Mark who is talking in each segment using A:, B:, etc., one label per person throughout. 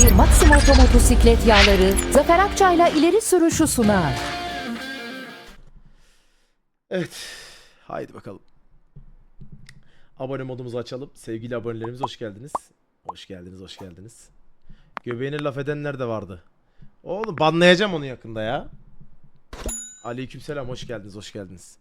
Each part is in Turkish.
A: Ofisi Maximo Otomotosiklet Yağları Zafer Akçay'la ileri sürüşü sunar.
B: Evet. Haydi bakalım. Abone modumuzu açalım. Sevgili abonelerimiz hoş geldiniz. Hoş geldiniz, hoş geldiniz. Göbeğine laf edenler de vardı. Oğlum banlayacağım onu yakında ya. Aleykümselam hoş geldiniz, hoş geldiniz.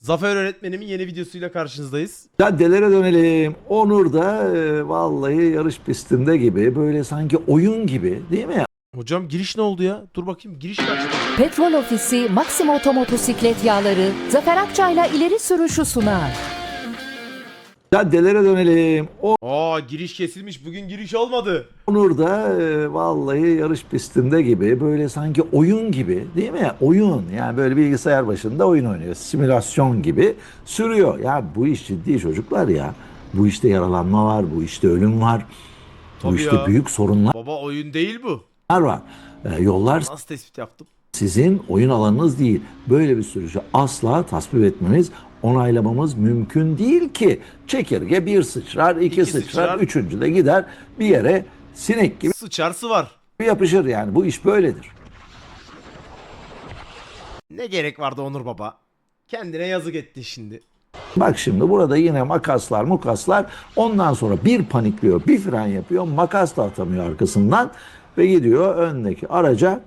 B: Zafer öğretmenimin yeni videosuyla karşınızdayız.
C: Caddelere dönelim. Onur da e, vallahi yarış pistinde gibi böyle sanki oyun gibi değil mi?
B: Hocam giriş ne oldu ya? Dur bakayım giriş kaç?
A: Petrol Ofisi Maximo Otomotosiklet Yağları Zafer Akçay'la ileri sürüşü sunar.
C: Caddelere dönelim.
B: Aa giriş kesilmiş. Bugün giriş olmadı.
C: Onur da e, vallahi yarış pistinde gibi böyle sanki oyun gibi değil mi? Oyun yani böyle bilgisayar başında oyun oynuyor. Simülasyon gibi sürüyor. Ya bu iş ciddi çocuklar ya. Bu işte yaralanma var, bu işte ölüm var. bu
B: Tabii
C: işte
B: ya.
C: büyük sorunlar
B: Baba oyun değil bu.
C: var. E, yollar
B: Nasıl tespit yaptım?
C: sizin oyun alanınız değil. Böyle bir sürücü asla tasvip etmemiz, onaylamamız mümkün değil ki. Çekirge bir sıçrar, iki,
B: İki
C: sıçrar,
B: sıçrar.
C: üçüncü de gider bir yere sinek gibi
B: Sıçarsı var.
C: yapışır yani. Bu iş böyledir.
B: Ne gerek vardı Onur Baba? Kendine yazık ettin şimdi.
C: Bak şimdi burada yine makaslar mukaslar ondan sonra bir panikliyor, bir fren yapıyor, makas da atamıyor arkasından ve gidiyor öndeki araca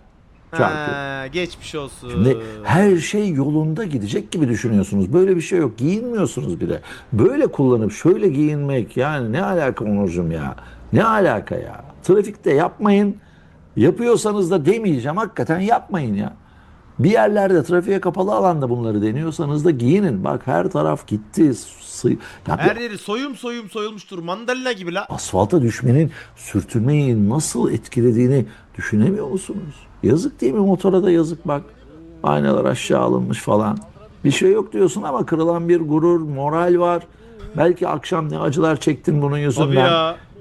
C: çarpıyor.
B: Ha, geçmiş olsun.
C: Şimdi her şey yolunda gidecek gibi düşünüyorsunuz. Böyle bir şey yok. Giyinmiyorsunuz bile. Böyle kullanıp şöyle giyinmek yani ne alaka Onurcuğum ya? Ne alaka ya? Trafikte yapmayın. Yapıyorsanız da demeyeceğim. Hakikaten yapmayın ya. Bir yerlerde trafiğe kapalı alanda bunları deniyorsanız da giyinin. Bak her taraf gitti. Sı- ya
B: Her yeri soyum soyum soyulmuştur. Mandalina gibi la.
C: asfalta düşmenin sürtünmeyi nasıl etkilediğini düşünemiyor musunuz? Yazık değil mi motora da yazık bak. Aynalar aşağı alınmış falan. Bir şey yok diyorsun ama kırılan bir gurur, moral var. Belki akşam ne acılar çektin bunun yüzünden.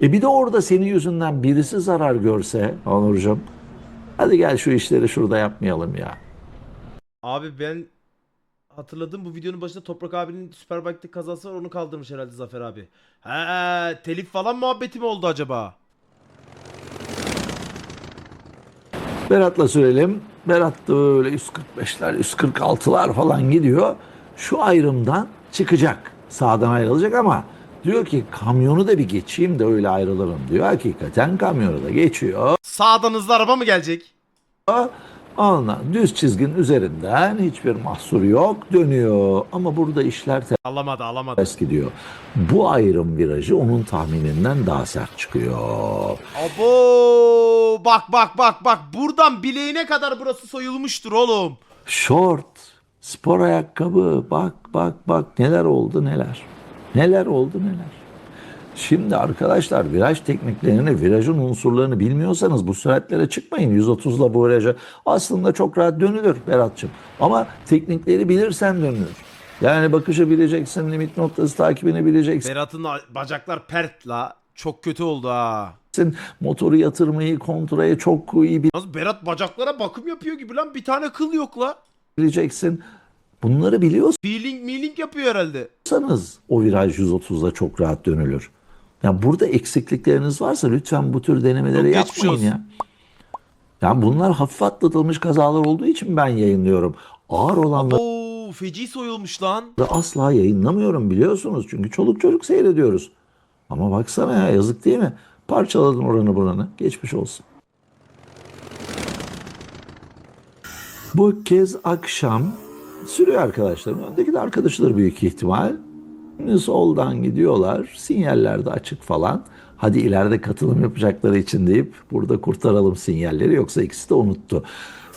C: E bir de orada senin yüzünden birisi zarar görse Onurcuğum. Hadi gel şu işleri şurada yapmayalım ya.
B: Abi ben hatırladım bu videonun başında Toprak abinin Superbike'de kazası var onu kaldırmış herhalde Zafer abi. He telif falan muhabbeti mi oldu acaba?
C: Berat'la sürelim. Berat da böyle 145'ler, 146'lar falan gidiyor. Şu ayrımdan çıkacak. Sağdan ayrılacak ama diyor ki kamyonu da bir geçeyim de öyle ayrılırım diyor. Hakikaten kamyonu da geçiyor.
B: Sağdan hızlı araba mı gelecek?
C: Ondan düz çizginin üzerinden hiçbir mahsur yok dönüyor. Ama burada işler
B: Alamadı alamadı.
C: ters gidiyor. Bu ayrım virajı onun tahmininden daha sert çıkıyor.
B: Abo bak bak bak bak buradan bileğine kadar burası soyulmuştur oğlum.
C: Short, spor ayakkabı bak bak bak neler oldu neler. Neler oldu neler. Şimdi arkadaşlar viraj tekniklerini, virajın unsurlarını bilmiyorsanız bu süratlere çıkmayın. 130'la bu viraja aslında çok rahat dönülür Berat'cığım. Ama teknikleri bilirsen dönülür. Yani bakışı bileceksin, limit noktası takibini bileceksin.
B: Berat'ın bacaklar pert la. Çok kötü oldu ha.
C: Motoru yatırmayı, kontrayı çok iyi
B: Nasıl Berat bacaklara bakım yapıyor gibi lan bir tane kıl yok la.
C: bileceksin. Bunları biliyorsanız
B: Peeling meeling yapıyor herhalde.
C: o viraj 130'da çok rahat dönülür. Ya burada eksiklikleriniz varsa lütfen bu tür denemeleri
B: Yok, geçmiş
C: yapmayın
B: olsun.
C: ya. Ya bunlar hafif atlatılmış kazalar olduğu için ben yayınlıyorum. Ağır olanları
B: Oo feci soyulmuş lan.
C: asla yayınlamıyorum biliyorsunuz. Çünkü çoluk çocuk seyrediyoruz. Ama baksana ya yazık değil mi? Parçaladın oranı buranı. Geçmiş olsun. Bu kez akşam sürüyor arkadaşlarım. Öndeki de arkadaşları büyük ihtimal. Soldan gidiyorlar. Sinyaller de açık falan. Hadi ileride katılım yapacakları için deyip burada kurtaralım sinyalleri. Yoksa ikisi de unuttu.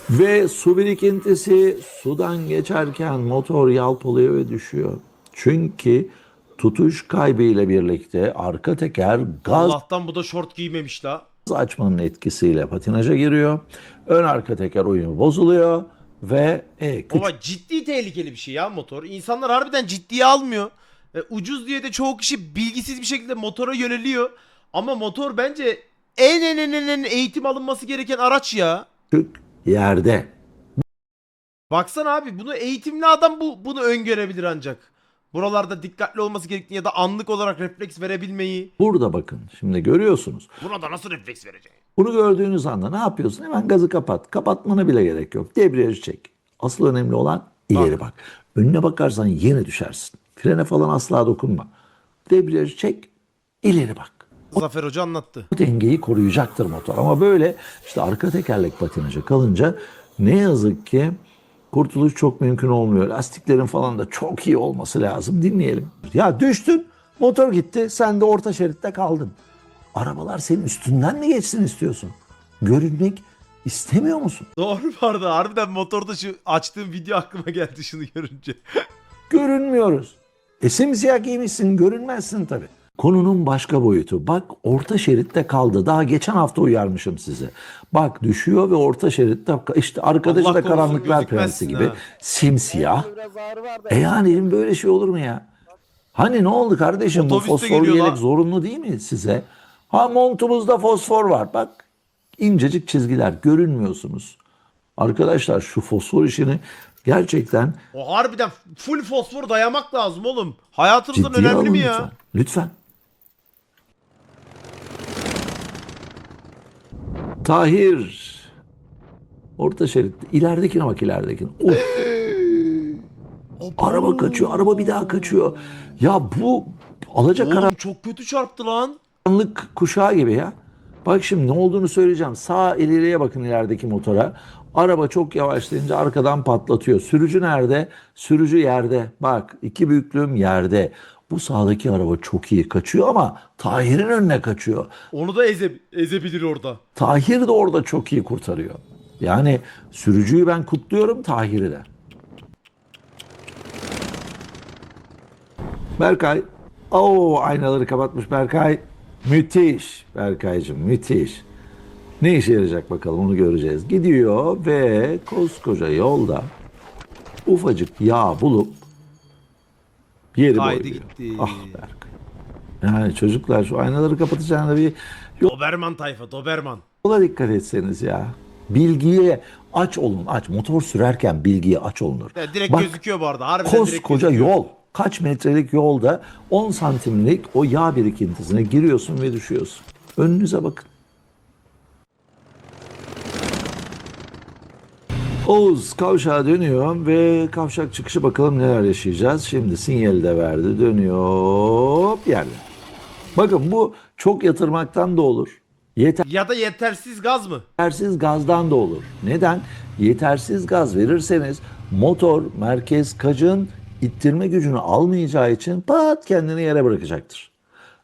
C: Ve su birikintisi sudan geçerken motor yalpalıyor ve düşüyor. Çünkü tutuş kaybıyla birlikte arka teker gaz
B: Allah'tan bu da şort giymemiş la.
C: açmanın etkisiyle patinaja giriyor. Ön arka teker uyumu bozuluyor ve e, küçük
B: Baba ciddi tehlikeli bir şey ya motor. İnsanlar harbiden ciddiye almıyor. E, ucuz diye de çoğu kişi bilgisiz bir şekilde motora yöneliyor. Ama motor bence en en en en en eğitim alınması gereken araç ya.
C: yerde
B: Baksana abi bunu eğitimli adam bu bunu öngörebilir ancak. Buralarda dikkatli olması gerektiğini ya da anlık olarak refleks verebilmeyi.
C: Burada bakın şimdi görüyorsunuz.
B: Buna da nasıl refleks vereceksin?
C: Bunu gördüğünüz anda ne yapıyorsun? Hemen gazı kapat. Kapatmana bile gerek yok. Debriyajı çek. Asıl önemli olan ileri bak. Önüne bakarsan yine düşersin. Frene falan asla dokunma. Debriyajı çek, ileri bak.
B: Zafer Hoca anlattı.
C: Bu dengeyi koruyacaktır motor. Ama böyle işte arka tekerlek patinajı kalınca ne yazık ki kurtuluş çok mümkün olmuyor. Lastiklerin falan da çok iyi olması lazım. Dinleyelim. Ya düştün, motor gitti, sen de orta şeritte kaldın. Arabalar senin üstünden mi geçsin istiyorsun? Görünmek istemiyor musun?
B: Doğru vardı. Harbiden motorda şu açtığım video aklıma geldi şunu görünce.
C: Görünmüyoruz. E simsiyah giymişsin, görünmezsin tabii. Konunun başka boyutu. Bak orta şeritte kaldı. Daha geçen hafta uyarmışım sizi. Bak düşüyor ve orta şeritte işte arkadaşı
B: Allah
C: da karanlıklar prensi gibi
B: ha.
C: simsiyah. E yani böyle şey olur mu ya? Hani ne oldu kardeşim bu
B: Otobüste
C: fosforlu
B: geliyor
C: yelek
B: lan.
C: zorunlu değil mi size? Ha montumuzda fosfor var. Bak incecik çizgiler görünmüyorsunuz. Arkadaşlar şu fosfor işini gerçekten
B: O harbiden full fosfor dayamak lazım oğlum. Hayatımızdan önemli mi
C: lütfen.
B: ya?
C: Lütfen. Tahir. Orta şeritte. İleridekine bak ileridekine. Araba kaçıyor. Araba bir daha kaçıyor. Ya bu alacakaranlık
B: Oğlum çok kötü çarptı lan.
C: kuşağı gibi ya. Bak şimdi ne olduğunu söyleyeceğim. Sağ ileriye bakın ilerideki motora. Araba çok yavaşlayınca arkadan patlatıyor. Sürücü nerede? Sürücü yerde. Bak iki büyüklüğüm yerde. Bu sağdaki araba çok iyi kaçıyor ama Tahir'in önüne kaçıyor.
B: Onu da eze, ezebilir orada.
C: Tahir de orada çok iyi kurtarıyor. Yani sürücüyü ben kutluyorum Tahir'i de. Berkay. Oo aynaları kapatmış Berkay. Müthiş Berkaycığım müthiş. Ne işe yarayacak bakalım onu göreceğiz. Gidiyor ve koskoca yolda ufacık yağ bulup yeri
B: Kaydı
C: boyuyor.
B: gitti.
C: Ah Berkay. Yani çocuklar şu aynaları kapatacağına bir
B: Doberman tayfa Doberman.
C: Yola dikkat etseniz ya. Bilgiye aç olun aç. Motor sürerken bilgiye aç olunur.
B: Ya direkt
C: Bak,
B: gözüküyor bu arada. Harbiden direkt
C: Koskoca
B: gözüküyor.
C: yol. Kaç metrelik yolda 10 santimlik o yağ birikintisine giriyorsun ve düşüyorsun. Önünüze bakın. Oğuz kavşağa dönüyor ve kavşak çıkışı bakalım neler yaşayacağız. Şimdi sinyali de verdi. Dönüyor. Hop yerde. Bakın bu çok yatırmaktan da olur. Yeter.
B: Ya da yetersiz gaz mı?
C: Yetersiz gazdan da olur. Neden? Yetersiz gaz verirseniz motor merkez kacın ittirme gücünü almayacağı için pat kendini yere bırakacaktır.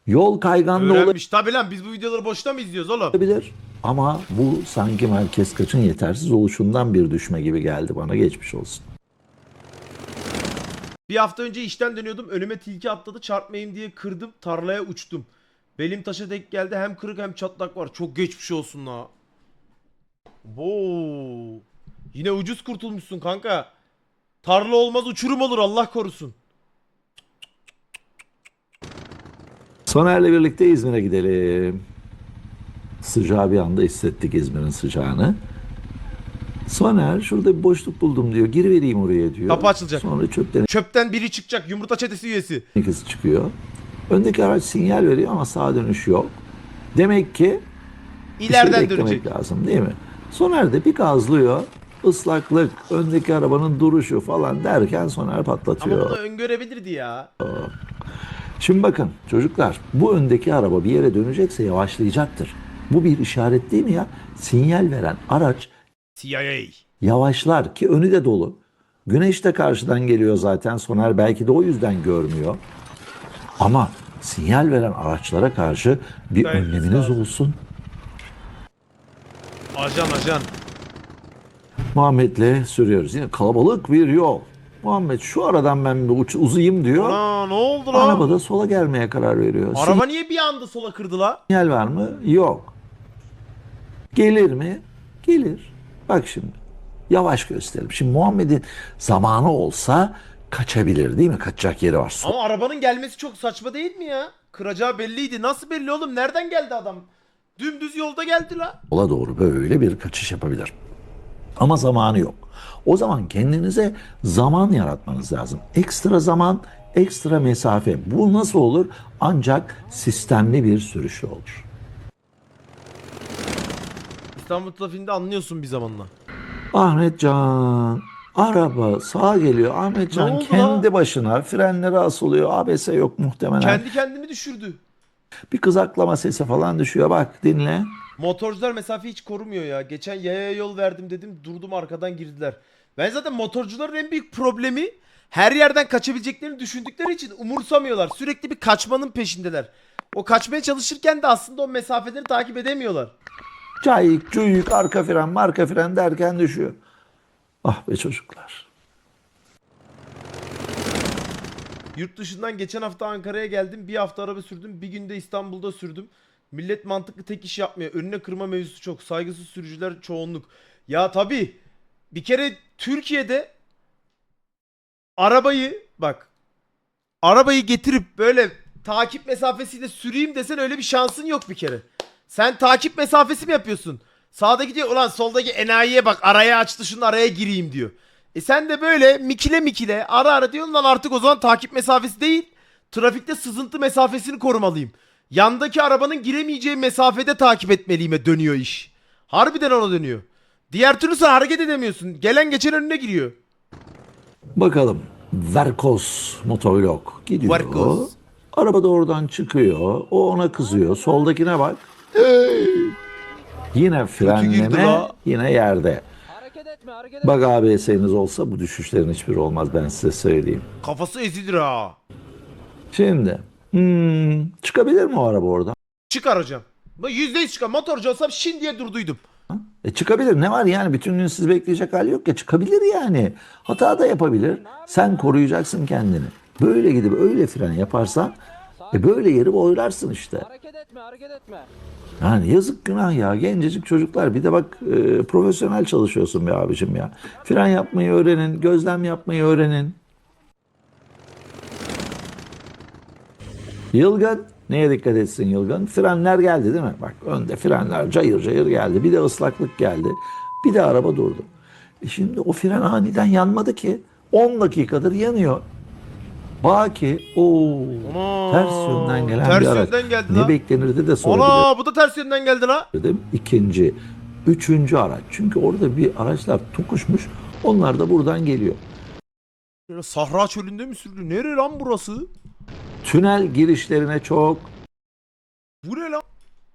C: Yol kaygan da
B: Öğrenmiş. Tabi lan biz bu videoları boşta mı izliyoruz oğlum?
C: olabilir ama bu sanki merkez kaçın yetersiz oluşundan bir düşme gibi geldi bana geçmiş olsun.
B: Bir hafta önce işten dönüyordum. Önüme tilki atladı. Çarpmayayım diye kırdım. Tarlaya uçtum. Belim taşa denk geldi. Hem kırık hem çatlak var. Çok geçmiş olsun la. Wow. Yine ucuz kurtulmuşsun kanka. Tarla olmaz uçurum olur Allah korusun.
C: Soner'le birlikte İzmir'e gidelim. Sıcağı bir anda hissettik İzmir'in sıcağını. Soner şurada bir boşluk buldum diyor. Girivereyim oraya diyor.
B: Kapı açılacak.
C: Sonra çöpten
B: Çöpten biri çıkacak. Yumurta çetesi üyesi.
C: ikisi çıkıyor. Öndeki araç sinyal veriyor ama sağa dönüş yok. Demek ki bir şey
B: İleriden
C: beklemek
B: dönecek.
C: lazım değil mi? Soner de bir gazlıyor. Islaklık, öndeki arabanın duruşu falan derken Soner
B: Ama
C: patlatıyor.
B: bunu öngörebilirdi ya.
C: Şimdi bakın çocuklar bu öndeki araba bir yere dönecekse yavaşlayacaktır. Bu bir işaret değil mi ya? Sinyal veren araç
B: CIA.
C: yavaşlar ki önü de dolu. Güneş de karşıdan geliyor zaten. Soner belki de o yüzden görmüyor. Ama sinyal veren araçlara karşı bir
B: Gayet
C: önleminiz
B: lazım.
C: olsun.
B: Ajan ajan.
C: Muhammed'le sürüyoruz. Yine kalabalık bir yol. Muhammed şu aradan ben bir uç, uzayayım diyor.
B: Ana ne oldu lan?
C: Araba da sola gelmeye karar veriyor.
B: Araba niye bir anda sola kırdı la?
C: Sinyal var mı? Yok. Gelir mi? Gelir. Bak şimdi. Yavaş gösterelim. Şimdi Muhammed'in zamanı olsa kaçabilir değil mi? Kaçacak yeri var.
B: Ama arabanın gelmesi çok saçma değil mi ya? Kıracağı belliydi. Nasıl belli oğlum? Nereden geldi adam? Dümdüz yolda geldi la.
C: Sola doğru böyle bir kaçış yapabilir. Ama zamanı yok. O zaman kendinize zaman yaratmanız lazım. Ekstra zaman ekstra mesafe. Bu nasıl olur? Ancak sistemli bir sürüşü olur.
B: İstanbul trafiğinde anlıyorsun bir zamanla.
C: Ahmetcan araba sağa geliyor.
B: Ne
C: Ahmetcan
B: oldu
C: kendi başına frenleri asılıyor. ABS yok muhtemelen.
B: Kendi kendimi düşürdü.
C: Bir kızaklama sesi falan düşüyor. Bak dinle.
B: Motorcular mesafe hiç korumuyor ya. Geçen yaya yol verdim dedim durdum arkadan girdiler. Ben zaten motorcuların en büyük problemi her yerden kaçabileceklerini düşündükleri için umursamıyorlar. Sürekli bir kaçmanın peşindeler. O kaçmaya çalışırken de aslında o mesafeleri takip edemiyorlar.
C: Cayık, cuyuk, arka fren, marka fren derken düşüyor. Ah be çocuklar.
B: Yurt dışından geçen hafta Ankara'ya geldim. Bir hafta araba sürdüm. Bir günde İstanbul'da sürdüm. Millet mantıklı tek iş yapmıyor. Önüne kırma mevzusu çok. Saygısız sürücüler çoğunluk. Ya tabii. Bir kere Türkiye'de arabayı bak arabayı getirip böyle takip mesafesiyle süreyim desen öyle bir şansın yok bir kere. Sen takip mesafesi mi yapıyorsun? Sağdaki diyor ulan soldaki enayiye bak araya açtı şunun araya gireyim diyor. E sen de böyle mikile mikile ara ara diyorsun lan artık o zaman takip mesafesi değil. Trafikte sızıntı mesafesini korumalıyım. Yandaki arabanın giremeyeceği mesafede takip etmeliyime dönüyor iş. Harbiden ona dönüyor. Diğer türlü sen hareket edemiyorsun. Gelen geçen önüne giriyor.
C: Bakalım. Verkos motovlog gidiyor.
B: Verkos.
C: Araba da oradan çıkıyor. O ona kızıyor. Soldakine bak. Yine frenleme, yine yerde.
D: Hareket etme hareket etme.
C: Bak ABS'iniz olsa bu düşüşlerin hiçbiri olmaz ben size söyleyeyim.
B: Kafası ezilir ha.
C: Şimdi hmm, çıkabilir mi o araba oradan?
B: Çıkar hocam. Bu yüzde yüz çıkar. Motorcu olsam şimdiye durduydum.
C: E çıkabilir. Ne var yani? Bütün gün siz bekleyecek hali yok ya. Çıkabilir yani. Hata da yapabilir. Sen koruyacaksın kendini. Böyle gidip öyle fren yaparsan e böyle yeri boylarsın işte.
D: Hareket etme hareket etme.
C: Yani yazık günah ya. Gencecik çocuklar. Bir de bak e, profesyonel çalışıyorsun be abicim ya. Fren yapmayı öğrenin. Gözlem yapmayı öğrenin. Yılgın. Neye dikkat etsin Yılgın? Frenler geldi değil mi? Bak önde frenler cayır cayır geldi. Bir de ıslaklık geldi. Bir de araba durdu. E şimdi o fren aniden yanmadı ki. 10 dakikadır yanıyor. Baki o ters yönden gelen
B: ters
C: bir araç.
B: yönden geldi
C: ne
B: lan.
C: beklenirdi de sorabilir
B: Ana bu da ters yönden geldi la.
C: dedim. İkinci, üçüncü araç. Çünkü orada bir araçlar tokuşmuş. Onlar da buradan geliyor.
B: Böyle Sahra çölünde mi sürdü? Nere lan burası?
C: Tünel girişlerine çok
B: Bu ne lan?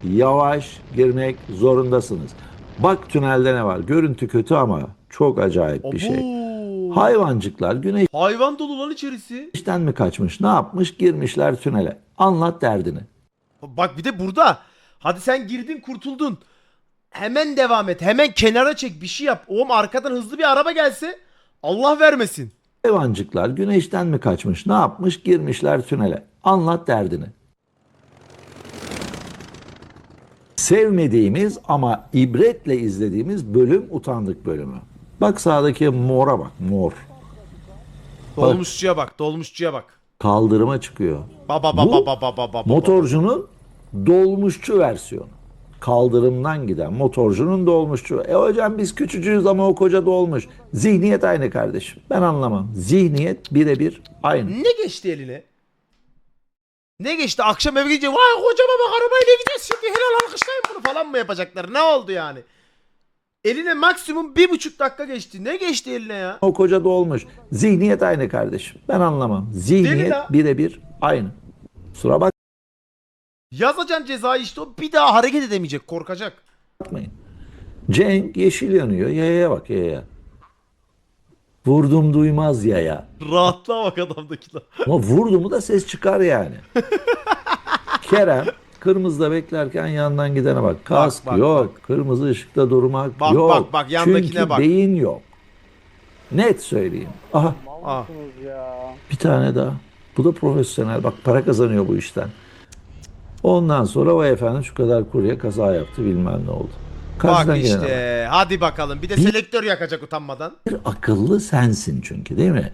C: yavaş girmek zorundasınız. Bak tünelde ne var? Görüntü kötü ama çok acayip bir şey. Hayvancıklar
B: Hayvan dolu lan içerisi.
C: güneşten mi kaçmış? Ne yapmış? Girmişler tünele. Anlat derdini.
B: Bak bir de burada. Hadi sen girdin kurtuldun. Hemen devam et. Hemen kenara çek bir şey yap. Oğlum arkadan hızlı bir araba gelse Allah vermesin.
C: Hayvancıklar güneşten mi kaçmış? Ne yapmış? Girmişler tünele. Anlat derdini. Sevmediğimiz ama ibretle izlediğimiz bölüm utandık bölümü. Bak sağdaki mora bak mor.
B: Dolmuşçuya bak. Dolmuşçuya bak.
C: Kaldırıma çıkıyor.
B: Baba baba
C: Bu
B: baba baba baba.
C: Motorcunun dolmuşçu versiyonu. Kaldırımdan giden motorcunun dolmuşçu. E hocam biz küçücüğüz ama o koca dolmuş. Zihniyet aynı kardeşim. Ben anlamam. Zihniyet birebir aynı.
B: Ne geçti eline? Ne geçti? Akşam eve gidince vay kocama bak arabayla gideceğiz şimdi helal alkışlayın bunu falan mı yapacaklar? Ne oldu yani? Eline maksimum bir buçuk dakika geçti. Ne geçti eline ya?
C: O koca dolmuş. Zihniyet aynı kardeşim. Ben anlamam. Zihniyet
B: la.
C: birebir aynı. Kusura
B: Yazacaksın cezayı işte o bir daha hareket edemeyecek korkacak.
C: bakmayın. Cenk yeşil yanıyor. Yayaya bak yaya. Vurdum duymaz yaya.
B: Rahatlığa bak adamdaki la.
C: Ama vurdu mu da ses çıkar yani. Kerem kırmızıda beklerken yandan gidene bak. Kask
B: bak,
C: yok. Kırmızı ışıkta durmak
B: Bak,
C: yok.
B: bak, bak, yandakine
C: Çünkü
B: bak.
C: beyin yok. Net söyleyeyim. Aha
B: Ah.
C: bir tane daha. Bu da profesyonel. Bak para kazanıyor bu işten. Ondan sonra vay efendim şu kadar kurye kaza yaptı bilmem ne oldu.
B: Bak
C: Karşıdan bak.
B: işte. Hadi bakalım. Bir de selektör yakacak utanmadan.
C: Bir akıllı sensin çünkü değil mi?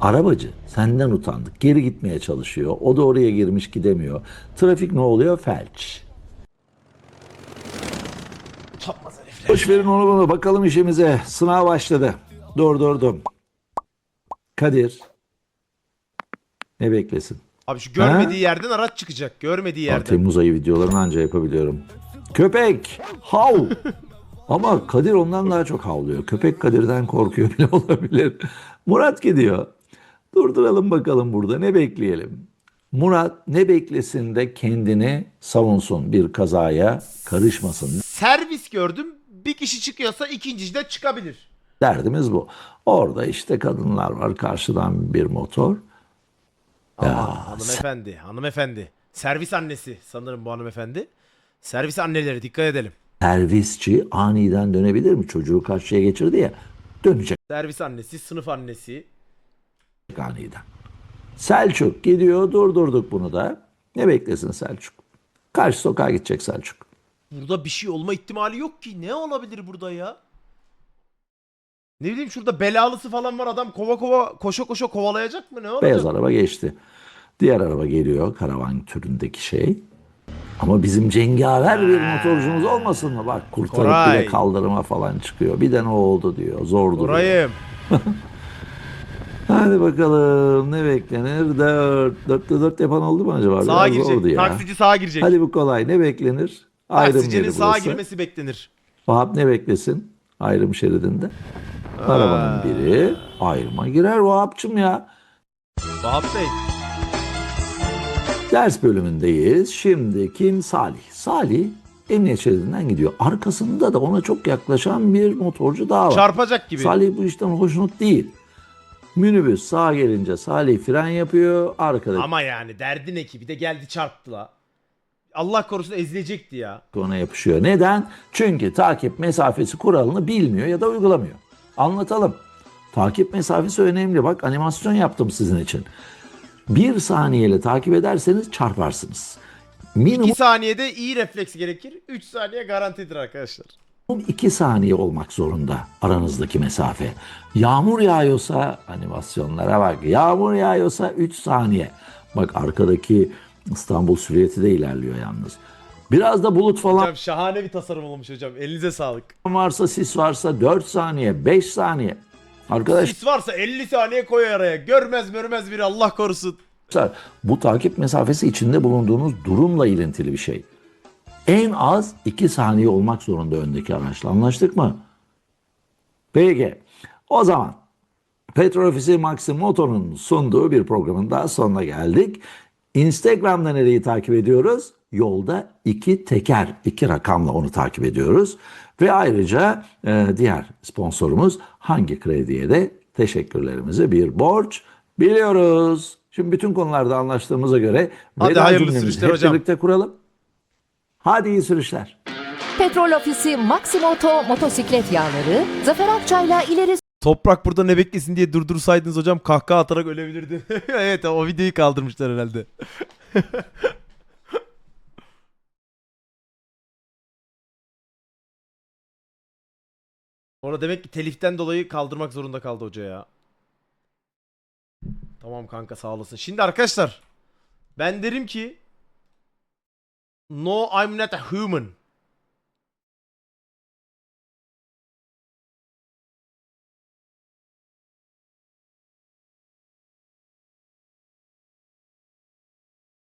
C: Arabacı senden utandık. Geri gitmeye çalışıyor. O da oraya girmiş gidemiyor. Trafik ne oluyor? Felç. Boş verin onu bunu. Bakalım işimize. Sınav başladı. Dur dur dur. Kadir. Ne beklesin?
B: Abi şu görmediği yerden araç çıkacak. Görmediği yerden.
C: Temmuz ayı videolarını anca yapabiliyorum. Köpek! Hav! Ama Kadir ondan daha çok havlıyor. Köpek Kadir'den korkuyor bile olabilir. Murat gidiyor. Durduralım bakalım burada ne bekleyelim. Murat ne beklesin de kendini savunsun bir kazaya karışmasın.
B: Servis gördüm. Bir kişi çıkıyorsa ikincisi de çıkabilir.
C: Derdimiz bu. Orada işte kadınlar var karşıdan bir motor.
B: Ama hanımefendi, hanımefendi. Servis annesi sanırım bu hanımefendi. Servis anneleri dikkat edelim.
C: Servisçi aniden dönebilir mi? Çocuğu karşıya geçirdi ya. Dönecek
B: Servis annesi, sınıf annesi.
C: Aniden. Selçuk gidiyor durdurduk bunu da. Ne beklesin Selçuk? Karşı sokağa gidecek Selçuk.
B: Burada bir şey olma ihtimali yok ki. Ne olabilir burada ya? Ne bileyim şurada belalısı falan var adam kova kova koşa koşa kovalayacak mı ne olacak?
C: Beyaz araba geçti. Diğer araba geliyor karavan türündeki şey. Ama bizim cengaver bir motorcumuz olmasın mı? Bak kurtarıp
B: Koray.
C: bile kaldırıma falan çıkıyor. Bir de ne oldu diyor. Zor duruyor. Hadi bakalım ne beklenir? Dört. Dörtte dört yapan oldu mu acaba?
B: Sağa
C: Biraz zordu
B: girecek.
C: ya.
B: Taksici sağa girecek.
C: Hadi bu kolay. Ne beklenir? Ayrım
B: Taksicinin
C: yeri
B: sağa
C: burası.
B: girmesi beklenir.
C: Vahap ne beklesin? Ayrım şeridinde. Arabanın biri ayrıma girer Vahap'cım ya.
B: Vahap Bey.
C: Ders bölümündeyiz. Şimdi kim? Salih. Salih emniyet şeridinden gidiyor. Arkasında da ona çok yaklaşan bir motorcu daha var.
B: Çarpacak gibi.
C: Salih bu işten hoşnut değil. Minibüs sağa gelince Salih fren yapıyor. Arkadaki
B: Ama yani derdin ekibi de geldi çarptı la. Allah korusun ezilecekti ya.
C: ona yapışıyor. Neden? Çünkü takip mesafesi kuralını bilmiyor ya da uygulamıyor. Anlatalım. Takip mesafesi önemli. Bak animasyon yaptım sizin için. Bir saniyeyle takip ederseniz çarparsınız. Minimum
B: 2 saniyede iyi refleks gerekir. 3 saniye garantidir arkadaşlar.
C: 2 saniye olmak zorunda aranızdaki mesafe. Yağmur yağıyorsa animasyonlara bak. Yağmur yağıyorsa 3 saniye. Bak arkadaki İstanbul Süriyeti de ilerliyor yalnız. Biraz da bulut falan
B: Hocam şahane bir tasarım olmuş hocam. Elinize sağlık.
C: varsa sis varsa 4 saniye 5 saniye. Arkadaşlar
B: Sis varsa 50 saniye koy araya. Görmez görmez biri Allah korusun.
C: bu takip mesafesi içinde bulunduğunuz durumla ilintili bir şey. En az 2 saniye olmak zorunda öndeki araçla anlaştık mı? Peki o zaman Petrol Ofisi Maxim Moto'nun sunduğu bir programın daha sonuna geldik. Instagram'da nereyi takip ediyoruz? Yolda iki teker, iki rakamla onu takip ediyoruz. Ve ayrıca e, diğer sponsorumuz Hangi Kredi'ye de teşekkürlerimizi bir borç biliyoruz. Şimdi bütün konularda anlaştığımıza göre
B: Hadi hayırlı sürüşler hocam.
C: birlikte kuralım. Hadi iyi sürüşler.
A: Petrol Ofisi Maximoto motosiklet yağları Zafer Akçay'la ileri
B: Toprak burada ne beklesin diye durdursaydınız hocam kahkaha atarak ölebilirdi. evet o videoyu kaldırmışlar herhalde. Orada demek ki teliften dolayı kaldırmak zorunda kaldı hoca ya. Tamam kanka sağ olasın. Şimdi arkadaşlar ben derim ki No I'm not a human.